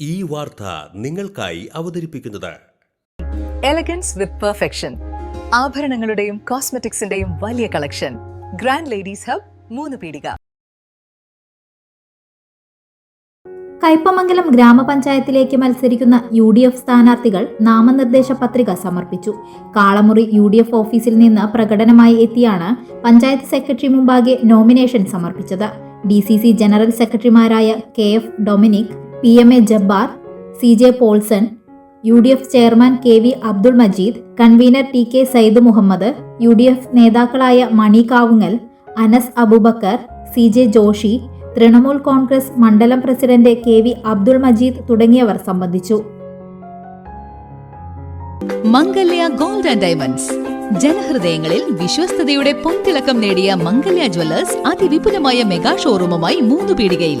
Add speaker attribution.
Speaker 1: ഈ വാർത്ത നിങ്ങൾക്കായി അവതരിപ്പിക്കുന്നത്.
Speaker 2: എലഗൻസ് വിത്ത് പെർഫെക്ഷൻ ആഭരണങ്ങളുടെയും കോസ്മെറ്റിക്സിന്റെയും വലിയ കളക്ഷൻ ഗ്രാൻഡ് ലേഡീസ് ഹബ് മൂന്ന് പീടിക.
Speaker 3: കയ്പമംഗലം ഗ്രാമപഞ്ചായത്തിലേക്ക് മത്സരിക്കുന്ന യു ഡി എഫ് സ്ഥാനാർത്ഥികൾ നാമനിർദ്ദേശ പത്രിക സമർപ്പിച്ചു. കാളമുറി യു ഡി എഫ് ഓഫീസിൽ നിന്ന് പ്രകടനമായി എത്തിയാണ് പഞ്ചായത്ത് സെക്രട്ടറി മുമ്പാകെ നോമിനേഷൻ സമർപ്പിച്ചത്. ഡി സി സി ജനറൽ സെക്രട്ടറിമാരായ K F Dominic P M A Jabbar C J Paulson U D F chairman K V Abdul Majeed convener T K Sayyid Muhammad U D F നേതാക്കളായ Mani Kavungal Anas Abubakar C J Joshi Trinamool Congress മണ്ഡലം president K V Abdul Majeed തുടങ്ങിയവർ സംബന്ധിച്ചു.
Speaker 4: Mangalya gold and diamonds. ജനഹൃദയങ്ങളിൽ വിശ്വസ്തയുടെ പൊൻതിളക്കം നേടിയ Mangalya Jewellers അതിവിപുലമായ mega ഷോറൂമുമായി മൂന്നു പീടികയിൽ